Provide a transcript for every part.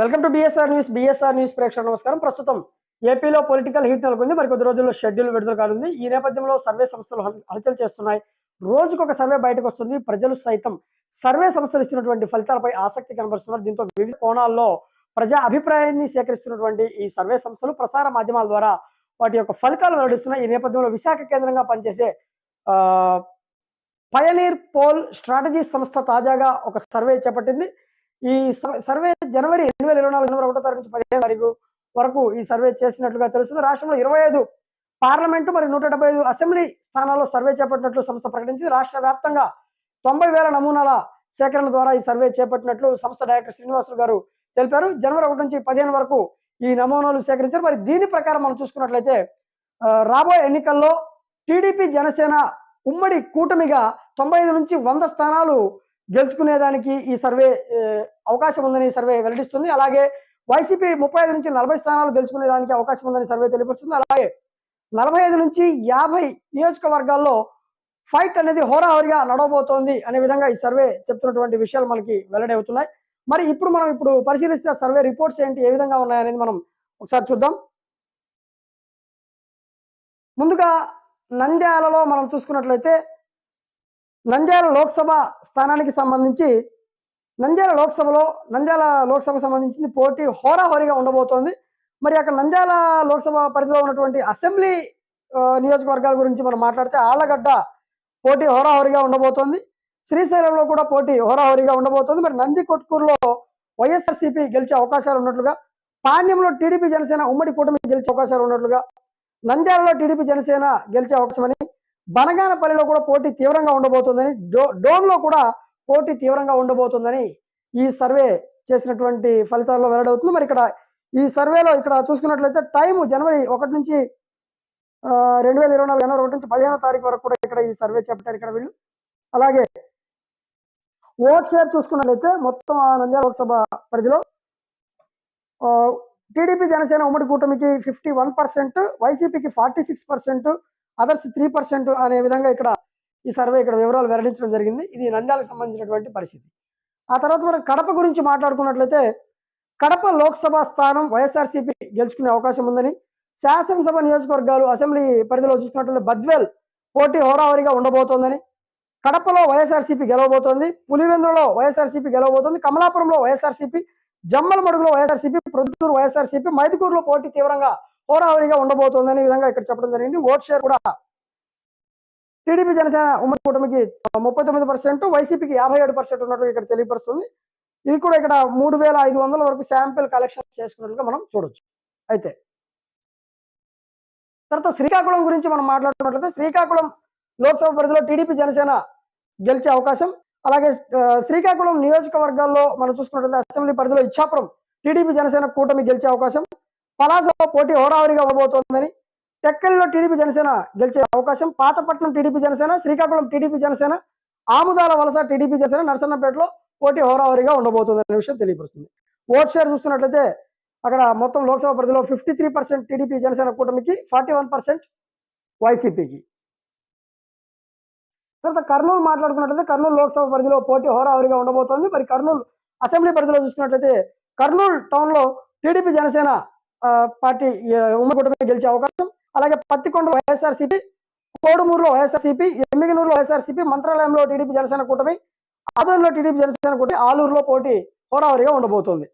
Welcome to BSR news BSR news ప్రేక్షకుల నమస్కారం. ప్రస్తుతం ఏపీలో పొలిటికల్ హీట్ నెలకొంది. మరి కొద్ది రోజుల్లో షెడ్యూల్ విడుదల కానుంది. ఈ నేపథ్యంలో సర్వే సంస్థలు హల్చల్ చేస్తున్నాయి. రోజుకు ఒక సర్వే బయటకు వస్తుంది ప్రజలు సైతం సర్వే సంస్థలు ఇచ్చినటువంటి ఫలితాలపై ఆసక్తి కనబరుస్తున్నారు. దీంతో వివిధ కోణాల్లో ప్రజా అభిప్రాయాన్ని సేకరిస్తున్నటువంటి ఈ సర్వే సంస్థలు ప్రసార మాధ్యమాల ద్వారా వాటి యొక్క ఫలితాలు వెల్లడిస్తున్నాయి. ఈ నేపథ్యంలో విశాఖ కేంద్రంగా పనిచేసే పయనీర్ పోల్ స్ట్రాటజీ సంస్థ తాజాగా ఒక సర్వే చేపట్టింది. ఈ సర్వే జనవరి రెండు వేల ఇరవై నాలుగు జనవరి ఒకటో తారీఖు నుంచి పదిహేను తారీఖు వరకు ఈ సర్వే చేసినట్లుగా తెలుస్తుంది. రాష్ట్రంలో ఇరవై ఐదు పార్లమెంటు మరియు నూట డెబ్బై ఐదు అసెంబ్లీ స్థానాల్లో సర్వే చేపట్టినట్లు సంస్థ ప్రకటించింది. రాష్ట్ర వ్యాప్తంగా తొంభై వేల నమూనాల సేకరణ ద్వారా ఈ సర్వే చేపట్టినట్లు సంస్థ డైరెక్టర్ శ్రీనివాసులు గారు తెలిపారు. జనవరి ఒకటి నుంచి పదిహేను వరకు ఈ నమూనాలు సేకరించారు. మరి దీని ప్రకారం మనం చూసుకున్నట్లయితే రాబోయే ఎన్నికల్లో టీడీపీ జనసేన ఉమ్మడి కూటమిగా తొంభై ఐదు నుంచి వంద స్థానాలు గెలుచుకునేదానికి ఈ సర్వే అవకాశం ఉందని సర్వే వెల్లడిస్తుంది. అలాగే వైసీపీ ముప్పై ఐదు నుంచి నలభై స్థానాలు గెలుచుకునే దానికి అవకాశం ఉందని సర్వే తెలియపరుస్తుంది. అలాగే నలభై ఐదు నుంచి యాభై నియోజకవర్గాల్లో ఫైట్ అనేది హోరాహోరిగా నడవబోతోంది అనే విధంగా ఈ సర్వే చెప్తున్నటువంటి విషయాలు మనకి వెల్లడి అవుతున్నాయి. మరి ఇప్పుడు మనం ఇప్పుడు పరిశీలిస్తే సర్వే రిపోర్ట్స్ ఏంటి ఏ విధంగా ఉన్నాయనేది మనం ఒకసారి చూద్దాం. ముందుగా నంద్యాలలో మనం చూసుకున్నట్లయితే నంద్యాల లోక్సభ స్థానానికి సంబంధించి నంద్యాల లోక్సభలో నంద్యాల లోక్సభ సంబంధించింది పోటీ హోరాహోరీగా ఉండబోతోంది. మరి అక్కడ నంద్యాల లోక్సభ పరిధిలో ఉన్నటువంటి అసెంబ్లీ నియోజకవర్గాల గురించి మనం మాట్లాడితే ఆళ్ళగడ్డ పోటీ హోరాహోరీగా ఉండబోతోంది. శ్రీశైలంలో కూడా పోటీ హోరాహోరీగా ఉండబోతోంది. మరి నంది కొట్కూరులో వైఎస్ఆర్సీపీ గెలిచే అవకాశాలు ఉన్నట్లుగా పాణ్యంలో టీడీపీ జనసేన ఉమ్మడి కూటమి గెలిచే అవకాశాలు ఉన్నట్లుగా నంద్యాలలో టీడీపీ జనసేన గెలిచే అవకాశమని బనగానపల్లిలో కూడా పోటీ తీవ్రంగా ఉండబోతోందని డో డోన్లో కూడా పోటీ తీవ్రంగా ఉండబోతుందని ఈ సర్వే చేసినటువంటి ఫలితాల్లో వెల్లడవుతుంది. మరి ఇక్కడ ఈ సర్వేలో ఇక్కడ చూసుకున్నట్లయితే టైం జనవరి ఒకటి నుంచి రెండు వేల ఇరవై నాలుగు జనవరి ఒకటి నుంచి పదిహేనో తారీఖు వరకు కూడా ఇక్కడ ఈ సర్వే చేపట్టారు ఇక్కడ వీళ్ళు. అలాగే ఓట్ షేర్ చూసుకున్నట్లయితే మొత్తం ఆ నంద్యాల లోక్సభ పరిధిలో టీడీపీ జనసేన ఉమ్మడి కూటమికి ఫిఫ్టీ వన్ పర్సెంట్ వైసీపీకి forty six percent others three percent అనే విధంగా ఇక్కడ ఈ సర్వే ఇక్కడ వివరాలు వెల్లడించడం జరిగింది. ఇది నంద్యాలకు సంబంధించినటువంటి పరిస్థితి. ఆ తర్వాత మనం కడప గురించి మాట్లాడుకున్నట్లయితే కడప లోక్సభ స్థానం వైఎస్ఆర్సీపీ గెలుచుకునే అవకాశం ఉందని శాసనసభ నియోజకవర్గాలు అసెంబ్లీ పరిధిలో చూసుకున్నట్లయితే బద్వేల్ పోటీ హోరావరిగా ఉండబోతోందని కడపలో వైఎస్ఆర్సీపీ గెలవబోతోంది పులివెందులలో వైఎస్ఆర్సీపీ గెలవబోతోంది కమలాపురంలో వైఎస్ఆర్సీపీ జమ్మలమడుగులో వైఎస్ఆర్సీపీ ప్రొద్దుటూరు వైఎస్ఆర్సీపీ మైదుకూరులో పోటీ తీవ్రంగా హోరావరిగా ఉండబోతోందని విధంగా ఇక్కడ చెప్పడం జరిగింది. ఓట్ షేర్ కూడా టీడీపీ జనసేన ఉమ్మడి కూటమికి ముప్పై తొమ్మిది పర్సెంట్ వైసీపీకి యాభై ఏడు పర్సెంట్ ఉన్నట్లు ఇక్కడ తెలియపరుస్తుంది. ఇది కూడా ఇక్కడ మూడు వేల ఐదు వందల వరకు శాంపిల్ కలెక్షన్ చేసుకున్నట్లుగా మనం చూడొచ్చు. అయితే తర్వాత శ్రీకాకుళం గురించి మనం మాట్లాడుకున్నట్లయితే శ్రీకాకుళం లోక్సభ పరిధిలో టీడీపీ జనసేన గెలిచే అవకాశం అలాగే శ్రీకాకుళం నియోజకవర్గాల్లో మనం చూసుకున్నట్లయితే అసెంబ్లీ పరిధిలో ఇచ్చాపురం టీడీపీ జనసేన కూటమి గెలిచే అవకాశం పలాసలో పోటీ హోరావరిగా ఉండబోతోందని టెక్కల్లో టీడీపీ జనసేన గెలిచే అవకాశం Pathapatnam TDP Janasena Srikakulam TDP Janasena Amudalavalasa TDP Janasena నరసన్నపేటలో పోటీ హోరావరిగా ఉండబోతుంది అనే విషయం తెలియపరుస్తుంది. ఓట్ షేర్ చూస్తున్నట్లయితే అక్కడ మొత్తం లోక్సభ పరిధిలో fifty three percent TDP Janasena కూటమికి ఫార్టీ వన్ పర్సెంట్ వైసీపీకి తర్వాత కర్నూలు మాట్లాడుకున్నట్లయితే కర్నూలు లోక్సభ పరిధిలో పోటీ హోరావరిగా ఉండబోతోంది. మరి కర్నూలు అసెంబ్లీ పరిధిలో చూసుకున్నట్లయితే కర్నూలు టౌన్లో టీడీపీ జనసేన పార్టీ ఉమ్మ ఉమ్మడి కూటమి గెలిచే అవకాశం అలాగే పత్తికొండ వైఎస్ఆర్సీపీ కోడుమూరులో వైఎస్ఆర్సీపీ ఎమ్మిగనూరులో వైఎస్ఆర్సీపీ మంత్రాలయంలో టీడీపీ జనసేన కూటమి ఆదోన్లో టీడీపీ జనసేన కూటమి ఆలూరులో పోటీ హోరాహోరీగా ఉండబోతుంది.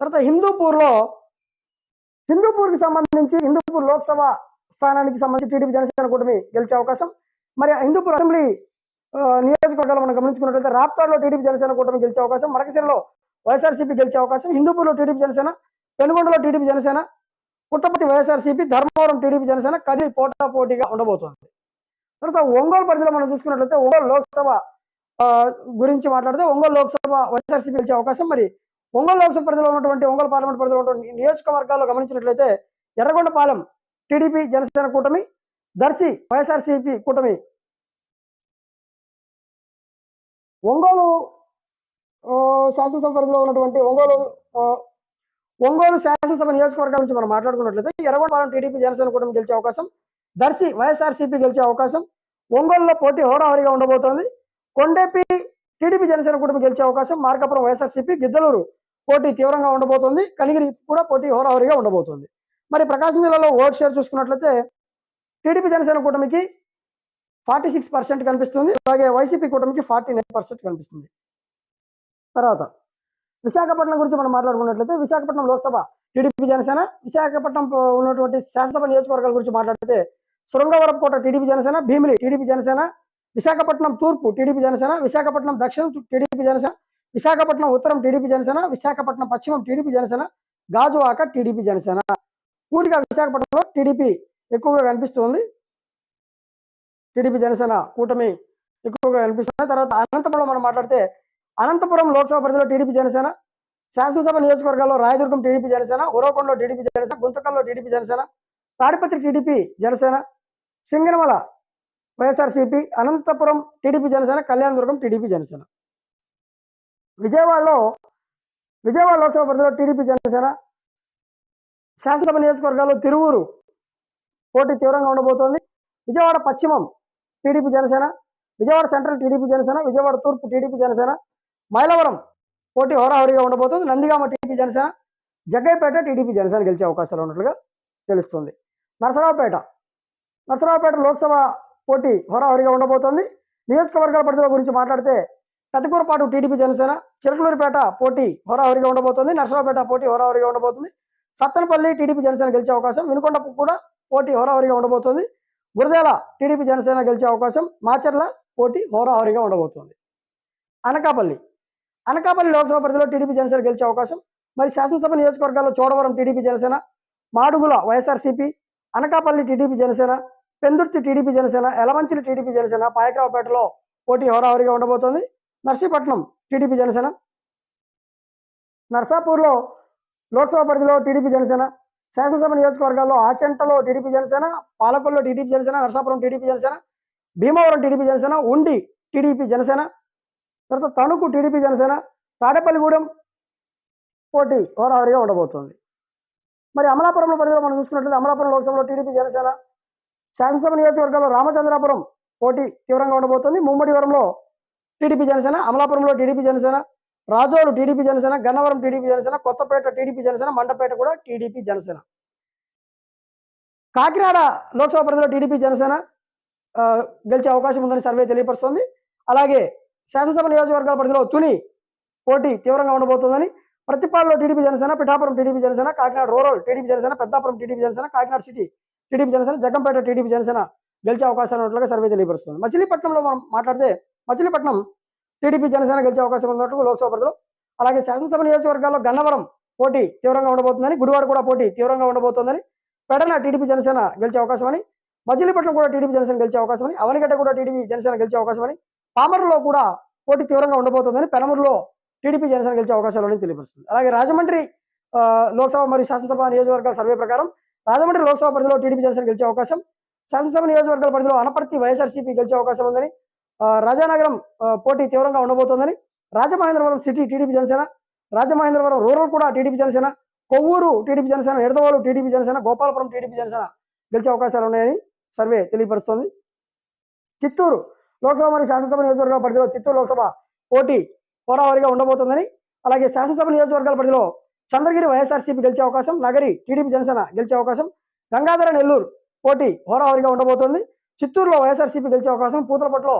తర్వాత హిందూపూర్లో హిందూపూర్కి సంబంధించి హిందూపూర్ లోక్సభ స్థానానికి సంబంధించి టీడీపీ జనసేన కూటమి గెలిచే అవకాశం. మరి హిందూపూర్ అసెంబ్లీ నియోజకవర్గాలు మనం గమనించుకున్నట్లయితే రాప్తాడ్లో టీడీపీ జనసేన కూటమి గెలిచే అవకాశం మడకశిరలో వైఎస్ఆర్సీపీ గెలిచే అవకాశం హిందూపూర్లో టీడీపీ జనసేన పెనుగొండలో టీడీపీ జనసేన పుట్టపర్తి వైఎస్ఆర్సీపీ ధర్మవరం టీడీపీ జనసేన కదిలి పోటా పోటీగా ఉండబోతోంది. తర్వాత ఒంగోలు పరిధిలో మనం చూసుకున్నట్లయితే ఒంగోలు లోక్సభ గురించి మాట్లాడితే ఒంగోలు లోక్సభ వైఎస్ఆర్సీపీ గెలిచే అవకాశం మరి ఒంగోలు లోక్సభ పరిధిలో ఉన్నటువంటి ఒంగోలు పార్లమెంట్ పరిధిలో ఉన్నటువంటి నియోజకవర్గాల్లో గమనించినట్లయితే ఎర్రగొండపాలెం టీడీపీ జనసేన కూటమి దర్శి వైఎస్ఆర్సీపీ కూటమి. ఒంగోలు శాసనసభ పరిధిలో ఉన్నటువంటి ఒంగోలు ఒంగోలు శాసనసభ నియోజకవర్గం నుంచి మనం మాట్లాడుకున్నట్లయితే ఎర్రగొండపాలెం టీడీపీ జనసేన కూటమి గెలిచే అవకాశం దర్శి వైఎస్ఆర్సీపీ గెలిచే అవకాశం ఒంగోలులో పోటీ హోరాహోరీగా ఉండబోతోంది. కొండేపి టీడీపీ జనసేన కూటమి గెలిచే అవకాశం మార్కాపురం వైఎస్ఆర్సీపీ గిద్దలూరు పోటీ తీవ్రంగా ఉండబోతోంది. కలిగిరి కూడా పోటీ హోరాహోరీగా ఉండబోతోంది. మరి ప్రకాశం జిల్లాలో ఓట్ షేర్ చూసుకున్నట్లయితే టీడీపీ జనసేన కూటమికి ఫార్టీ సిక్స్ పర్సెంట్ కనిపిస్తుంది. అలాగే వైసీపీ కూటమికి ఫార్టీ నైన్ పర్సెంట్ కనిపిస్తుంది. తర్వాత విశాఖపట్నం గురించి మనం మాట్లాడుకున్నట్లయితే విశాఖపట్నం లోక్సభ టీడీపీ జనసేన విశాఖపట్నం ఉన్నటువంటి శాసనసభ నియోజకవర్గాల గురించి మాట్లాడితే శృంగవరం కోట టీడీపీ జనసేన భీమిలి టీడీపీ జనసేన విశాఖపట్నం తూర్పు టీడీపీ జనసేన విశాఖపట్నం దక్షిణం టీడీపీ జనసేన విశాఖపట్నం ఉత్తరం టీడీపీ జనసేన విశాఖపట్నం పశ్చిమం టీడీపీ జనసేన గాజువాక టీడీపీ జనసేన. పూర్తిగా విశాఖపట్నంలో టీడీపీ ఎక్కువగా కనిపిస్తుంది. టీడీపీ జనసేన కూటమి ఎక్కువగా కనిపిస్తుంది. తర్వాత అనంతపురంలో మనం మాట్లాడితే అనంతపురం లోక్సభ పరిధిలో టీడీపీ జనసేన శాసనసభ నియోజకవర్గాల్లో రాయదుర్గం టీడీపీ జనసేన ఉరవకొండలో టీడీపీ జనసేన గుంతకల్లో TDP Janasena Tadipatri TDP Janasena Singanamala YSRCP Anantapuram TDP Janasena Kalyandurg TDP Janasena విజయవాడలో విజయవాడ లోక్సభ పరిధిలో టీడీపీ జనసేన శాసనసభ నియోజకవర్గాల్లో తిరువూరు పోటీ తీవ్రంగా ఉండబోతోంది విజయవాడ పశ్చిమం TDP Janasena Vijayawada central TDP Janasena Vijayawada తూర్పు టీడీపీ జనసేన మైలవరం పోటీ హోరాహోరీగా ఉండబోతుంది. నందిగామ టీడీపీ జనసేన జగ్గైపేట టీడీపీ జనసేన గెలిచే అవకాశాలు ఉన్నట్లుగా తెలుస్తుంది. నరసరావుపేట నరసరావుపేట లోక్సభ పోటీ హోరాహోరీగా ఉండబోతోంది. నియోజకవర్గాల పరిధిలో గురించి మాట్లాడితే పెద్దకూరపాటు టీడీపీ జనసేన చిలకలూరిపేట పోటీ హోరాహోరీగా ఉండబోతోంది. నరసరావుపేట పోటీ హోరాహోరీగా ఉండబోతుంది. సత్తనపల్లి టీడీపీ జనసేన గెలిచే అవకాశం వినుకొండ కూడా పోటీ హోరాహోరీగా ఉండబోతోంది. గురజాల టీడీపీ జనసేన గెలిచే అవకాశం మాచర్ల పోటీ హోరాహోరీగా ఉండబోతోంది. అనకాపల్లి అనకాపల్లి లోక్సభ పరిధిలో టీడీపీ జనసేన గెలిచే అవకాశం మరి శాసనసభ నియోజకవర్గాల్లో Chodavaram TDP Janasena Madugula YSRCP Anakapalli TDP Janasena Pendurthi TDP Janasena Elamanchili TDP Janasena పాయకరావుపేటలో పోటీ హోరాహోరీగా ఉండబోతోంది నర్సీపట్నం టీడీపీ జనసేన నర్సాపూర్లో లోక్సభ పరిధిలో టీడీపీ జనసేన శాసనసభ నియోజకవర్గాల్లో ఆచంటలో TDP Janasena పాలకొల్లో TDP Janasena Narsapuram TDP Janasena Bhimavaram TDP Janasena Undi TDP Janasena తర్వాత తణుకు టీడీపీ జనసేన తాడేపల్లిగూడెం పోటీ ఓరావరిగా ఉండబోతోంది. మరి అమలాపురంలో పరిధిలో మనం చూసుకున్నట్లయితే అమలాపురం లోక్సభలో టీడీపీ జనసేన శాసనసభ నియోజకవర్గంలో రామచంద్రాపురం పోటీ తీవ్రంగా ఉండబోతోంది. ముమ్మడివరంలో టీడీపీ జనసేన అమలాపురంలో TDP Janasena Razole TDP Janasena Gannavaram TDP Janasena Kothapeta TDP Janasena Mandapeta కూడా టీడీపీ జనసేన. కాకినాడ లోక్సభ పరిధిలో టీడీపీ జనసేన ఆ, గెలిచే అవకాశం ఉందని సర్వే తెలియపరుస్తోంది. అలాగే శాసనసభ నియోజకవర్గాల పరిధిలో తుని పోటీ తీవ్రంగా ఉండబోతోందని ప్రతిపాడులో TDP Janasena Pithapuram TDP Janasena Kakinada rural TDP Janasena Peddapuram TDP Janasena Kakinada city TDP Janasena Jaggampeta TDP Janasena గెలిచే అవకాశాలు ఉన్నట్లుగా సర్వే తెలియపరుస్తుంది. మచిలీపట్నంలో మనం మాట్లాడితే మచిలీపట్నం టీడీపీ జనసేన గెలిచే అవకాశం ఉన్నట్లు లోక్సభ పరిధిలో అలాగే శాసనసభ నియోజకవర్గాల్లో గన్నవరం పోటీ తీవ్రంగా ఉండబోతుందని గుడివాడ కూడా పోటీ తీవ్రంగా ఉండబోతోందని పెడన టీడీపీ జనసేన గెలిచే అవకాశం అని మచిలీపట్నం కూడా టీడీపీ జనసేన గెలిచే అవకాశం అని అవనిగడ్డ కూడా టీడీపీ జనసేన గెలిచే అవకాశం అని పామరులో కూడా పోటీ తీవ్రంగా ఉండబోతోందని పెనమూరులో టీడీపీ జనసేన గెలిచే అవకాశాలు ఉన్నాయని తెలియపరుస్తుంది. అలాగే రాజమండ్రి లోక్సభ మరియు శాసనసభ నియోజకవర్గాల సర్వే ప్రకారం రాజమండ్రి లోక్సభ పరిధిలో టీడీపీ జనసేన గెలిచే అవకాశం శాసనసభ నియోజకవర్గాల పరిధిలో అనపర్తి వైఎస్ఆర్సీపీ గెలిచే అవకాశం ఉందని రాజానగరం పోటీ తీవ్రంగా ఉండబోతోందని Rajamahendravaram city TDP Janasena Rajamahendravaram rural కూడా TDP Janasena Kovvur TDP Janasena ఎడదవాలు TDP Janasena Gopalapuram TDP Janasena గెలిచే అవకాశాలు ఉన్నాయని సర్వే తెలియపరుస్తోంది. చిత్తూరు లోక్సభ మరియు శాసనసభ నియోజకవర్గాల పరిధిలో చిత్తూరు లోక్సభ పోటీ హోరావరిగా ఉండబోతోందని అలాగే శాసనసభ నియోజకవర్గాల పరిధిలో చంద్రగిరి వైఎస్ఆర్సీపీ గెలిచే అవకాశం నగరి టీడీపీ జనసేన గెలిచే అవకాశం గంగాధర నెల్లూరు పోటీ హోరావరిగా ఉండబోతోంది. చిత్తూరులో వైఎస్ఆర్సీపీ గెలిచే అవకాశం పూతలపట్లో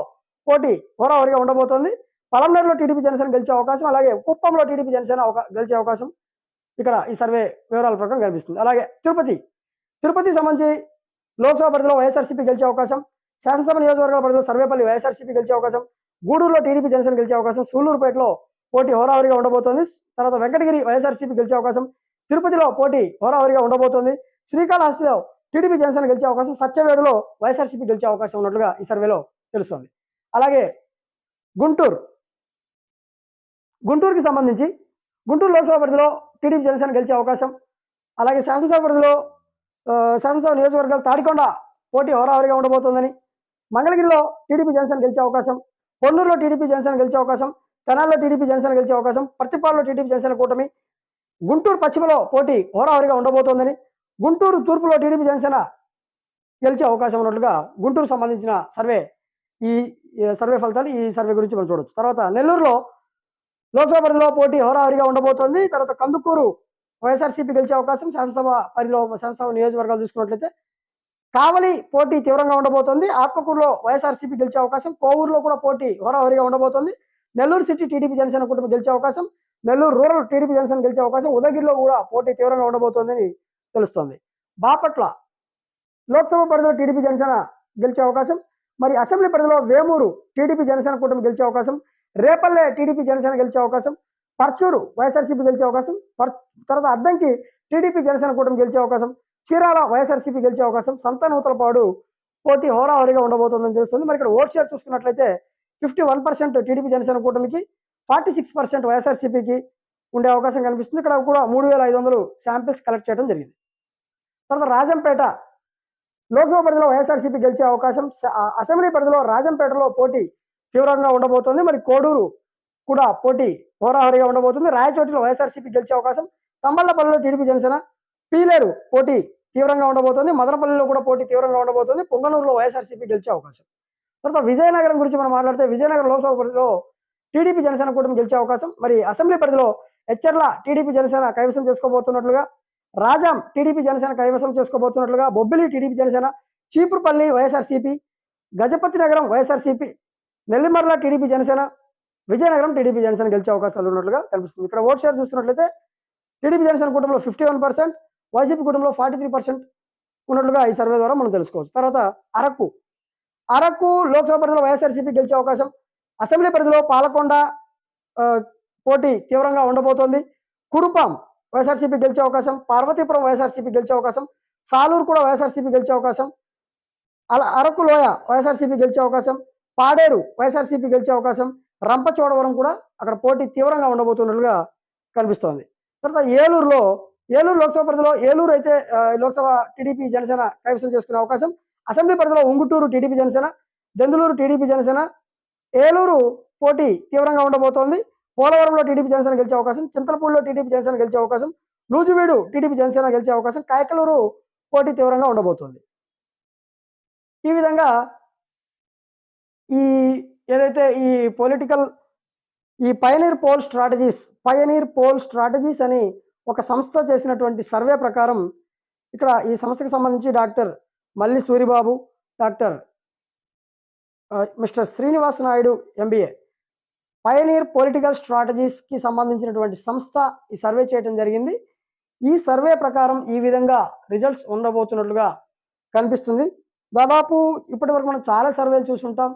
పోటీ హోరావరిగా ఉండబోతోంది. పలంనేరులో టీడీపీ జనసేన గెలిచే అవకాశం అలాగే కుప్పంలో టీడీపీ జనసేన గెలిచే అవకాశం ఇక్కడ ఈ సర్వే వివరాల ప్రకారం కనిపిస్తుంది. అలాగే తిరుపతి తిరుపతి సంబంధించి లోక్సభ పరిధిలో వైఎస్ఆర్సీపీ గెలిచే అవకాశం శాసనసభ నియోజకవర్గాల పరిధిలో సర్వేపల్లి వైఎస్ఆర్సీపీ గెలిచే అవకాశం గూడూరులో టీడీపీ జనసేన గెలిచే అవకాశం సూళ్ళూరుపేటలో పోటీ హోరావరిగా ఉండబోతోంది. తర్వాత వెంకటగిరి వైఎస్ఆర్సీపీ గెలిచే అవకాశం తిరుపతిలో పోటీ హోరావరిగా ఉండబోతోంది. శ్రీకాళహస్తిలో టీడీపీ జనసేన గెలిచే అవకాశం సత్యవేడులో వైఎస్ఆర్సీపీ గెలిచే అవకాశం ఉన్నట్లుగా ఈ సర్వేలో తెలుస్తోంది. అలాగే గుంటూరు గుంటూరుకి సంబంధించి గుంటూరు లోక్సభ పరిధిలో టీడీపీ జనసేన గెలిచే అవకాశం అలాగే శాసనసభ పరిధిలో శాసనసభ నియోజకవర్గాలు తాడికొండ పోటీ హోరావరిగా ఉండబోతోందని మంగళగిరిలో టీడీపీ జనసేన గెలిచే అవకాశం పొన్నూరులో టీడీపీ జనసేన గెలిచే అవకాశం తెనాల్లో టీడీపీ జనసేన గెలిచే అవకాశం పత్తిపాడులో టీడీపీ జనసేన కూటమి గుంటూరు పశ్చిమలో పోటీ హోరాహోరీగా ఉండబోతోందని గుంటూరు తూర్పులో టీడీపీ జనసేన గెలిచే అవకాశం ఉన్నట్లుగా గుంటూరు సంబంధించిన సర్వే ఈ ఈ సర్వే ఫలితాలు ఈ సర్వే గురించి మనం చూడొచ్చు. తర్వాత నెల్లూరులో లోక్సభ పరిధిలో పోటీ హోరాహోరీగా ఉండబోతోంది. తర్వాత కందుకూరు వైఎస్ఆర్సీపీ గెలిచే అవకాశం శాసనసభ పరిధిలో శాసనసభ నియోజకవర్గాలు చూసుకున్నట్లయితే కావలి పోటీ తీవ్రంగా ఉండబోతోంది. ఆత్మకూరులో వైఎస్ఆర్సీపీ గెలిచే అవకాశం కోవూరులో కూడా పోటీ హోరాహోరీగా ఉండబోతోంది. నెల్లూరు సిటీ టీడీపీ జనసేన కూటమి గెలిచే అవకాశం నెల్లూరు రూరల్ టీడీపీ జనసేన గెలిచే అవకాశం ఉదగిరిలో కూడా పోటీ తీవ్రంగా ఉండబోతోందని తెలుస్తోంది. బాపట్ల లోక్సభ పరిధిలో టీడీపీ జనసేన గెలిచే అవకాశం మరి అసెంబ్లీ పరిధిలో వేమూరు టీడీపీ జనసేన కూటమి గెలిచే అవకాశం రేపల్లె టీడీపీ జనసేన గెలిచే అవకాశం పర్చూరు వైఎస్ఆర్సీపీ గెలిచే అవకాశం పర్ తర్వాత అద్దంకి టీడీపీ జనసేన కూటమి గెలిచే అవకాశం చీరాల వైఎస్ఆర్సీపీ గెలిచే అవకాశం సంతానూతలపాడు పోటీ హోరాహోరీగా ఉండబోతుందని తెలుస్తుంది. మరి ఇక్కడ ఓట్ షేర్ చూసుకున్నట్లయితే fifty one percent TDP Janasena కూటమికి ఫార్టీ సిక్స్ పర్సెంట్ వైఎస్ఆర్సీపీకి ఉండే అవకాశం కనిపిస్తుంది. ఇక్కడ కూడా మూడు వేల ఐదు వందలు శాంపిల్స్ కలెక్ట్ చేయడం జరిగింది. తర్వాత రాజంపేట లోక్సభ పరిధిలో వైఎస్ఆర్సీపీ గెలిచే అవకాశం అసెంబ్లీ పరిధిలో రాజంపేటలో పోటీ తీవ్రంగా ఉండబోతోంది. మరి కోడూరు కూడా పోటీ హోరాహోరీగా ఉండబోతుంది. రాయచోటిలో వైఎస్ఆర్సీపీ గెలిచే అవకాశం తంబళ్ళపల్లిలో టీడీపీ జనసేన పీలేరు పోటీ తీవ్రంగా ఉండబోతోంది. మదనపల్లిలో కూడా పోటీ తీవ్రంగా ఉండబోతోంది. పొంగనూరులో వైఎస్ఆర్సీపీ గెలిచే అవకాశం. తర్వాత విజయనగరం గురించి మనం మాట్లాడితే విజయనగరం లోక్సభ పరిధిలో టీడీపీ జనసేన కూటమి గెలిచే అవకాశం. మరి అసెంబ్లీ పరిధిలో హెచ్చర్ల టీడీపీ జనసేన కైవసం చేసుకోబోతున్నట్లుగా రాజాం టీడీపీ జనసేన కైవసం చేసుకోబోతున్నట్లుగా Bobbili TDP Janasena Cheepurupalli YSRCP Gajapathinagaram YSRCP Nellimarla TDP Janasena Vizianagaram TDP Janasena గెలిచే అవకాశాలు ఉన్నట్లుగా కనిపిస్తుంది. ఇక్కడ ఓట్ షేర్ చూస్తున్నట్లయితే టీడీపీ జనసేన కూటమిలో ఫిఫ్టీ వన్ పర్సెంట్ వైసీపీ కూటమిలో ఫార్టీ త్రీ పర్సెంట్ ఉన్నట్లుగా ఈ సర్వే ద్వారా మనం తెలుసుకోవచ్చు. తర్వాత అరకు. అరకు లోక్సభ పరిధిలో వైఎస్ఆర్సీపీ గెలిచే అవకాశం అసెంబ్లీ పరిధిలో పాలకొండ పోటీ తీవ్రంగా ఉండబోతోంది. కురుపాం వైఎస్ఆర్సీపీ గెలిచే అవకాశం పార్వతీపురం వైఎస్ఆర్సీపీ గెలిచే అవకాశం సాలూరు కూడా వైఎస్ఆర్సీపీ గెలిచే అవకాశం అలా అరకు లోయ వైఎస్ఆర్సీపీ గెలిచే అవకాశం పాడేరు వైఎస్ఆర్సీపీ గెలిచే అవకాశం రంపచోడవరం కూడా అక్కడ పోటీ తీవ్రంగా ఉండబోతున్నట్లుగా కనిపిస్తోంది. తర్వాత ఏలూరులో ఏలూరు లోక్సభ పరిధిలో ఏలూరు అయితే లోక్సభ టీడీపీ జనసేన కైవసం చేసుకునే అవకాశం. అసెంబ్లీ పరిధిలో ఉంగుటూరు టీడీపీ జనసేన దెందులూరు టీడీపీ జనసేన ఏలూరు పోటీ తీవ్రంగా ఉండబోతోంది. పోలవరంలో టీడీపీ జనసేన గెలిచే అవకాశం చింతలపూడిలో టీడీపీ జనసేన గెలిచే అవకాశం నూజివీడు టీడీపీ జనసేన గెలిచే అవకాశం కాయకలూరు పోటీ తీవ్రంగా ఉండబోతోంది. ఈ విధంగా ఈ ఏదైతే ఈ పొలిటికల్ ఈ pioneer poll strategies pioneer poll strategies అని ఒక సంస్థ చేసినటువంటి సర్వే ప్రకారం ఇక్కడ ఈ సంస్థకి సంబంధించి doctor Malli Suribabu doctor mister Srinivas Naidu MBA pioneer political స్ట్రాటజీస్కి సంబంధించినటువంటి సంస్థ ఈ సర్వే చేయడం జరిగింది. ఈ సర్వే ప్రకారం ఈ విధంగా రిజల్ట్స్ ఉండబోతున్నట్లుగా కనిపిస్తుంది. దాదాపు ఇప్పటి వరకు మనం చాలా సర్వేలు చూసుంటాం.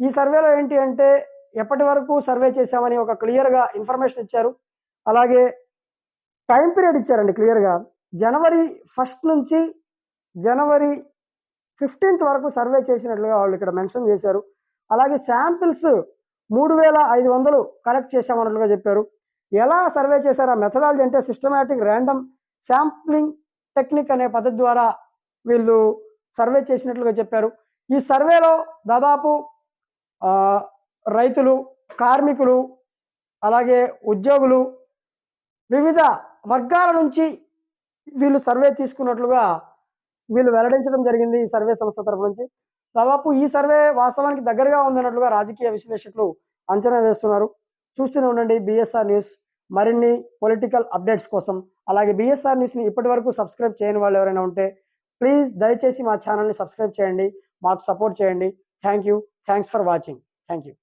ఈ సర్వేలో ఏంటి అంటే ఎప్పటి వరకు సర్వే చేశామని ఒక క్లియర్గా ఇన్ఫర్మేషన్ ఇచ్చారు. అలాగే టైం పీరియడ్ ఇచ్చారండి క్లియర్గా. జనవరి ఫస్ట్ నుంచి జనవరి ఫిఫ్టీన్త్ వరకు సర్వే చేసినట్లుగా వాళ్ళు ఇక్కడ మెన్షన్ చేశారు. అలాగే శాంపిల్స్ మూడు వేల ఐదు వందలు కలెక్ట్ చేశామన్నట్లుగా చెప్పారు. ఎలా సర్వే చేశారు? ఆ మెథడాలజీ అంటే సిస్టమేటిక్ ర్యాండమ్ శాంప్లింగ్ టెక్నిక్ అనే పద్ధతి ద్వారా వీళ్ళు సర్వే చేసినట్లుగా చెప్పారు. ఈ సర్వేలో దాదాపు రైతులు కార్మికులు అలాగే ఉద్యోగులు వివిధ వర్గాల నుంచి వీళ్ళు సర్వే తీసుకున్నట్లుగా వీళ్ళు వెల్లడించడం జరిగింది ఈ సర్వే సంస్థ తరపు నుంచి. దాదాపు ఈ సర్వే వాస్తవానికి దగ్గరగా ఉందన్నట్లుగా రాజకీయ విశ్లేషకులు అంచనా వేస్తున్నారు. చూస్తూనే ఉండండి బిఎస్ఆర్ న్యూస్. మరిన్ని పొలిటికల్ అప్డేట్స్ కోసం అలాగే బిఎస్ఆర్ న్యూస్ని ఇప్పటి వరకు సబ్స్క్రైబ్ చేయని వాళ్ళు ఎవరైనా ఉంటే ప్లీజ్ దయచేసి మా ఛానల్ని సబ్స్క్రైబ్ చేయండి. మాకు సపోర్ట్ చేయండి. Thank you. Thanks for watching. Thank you.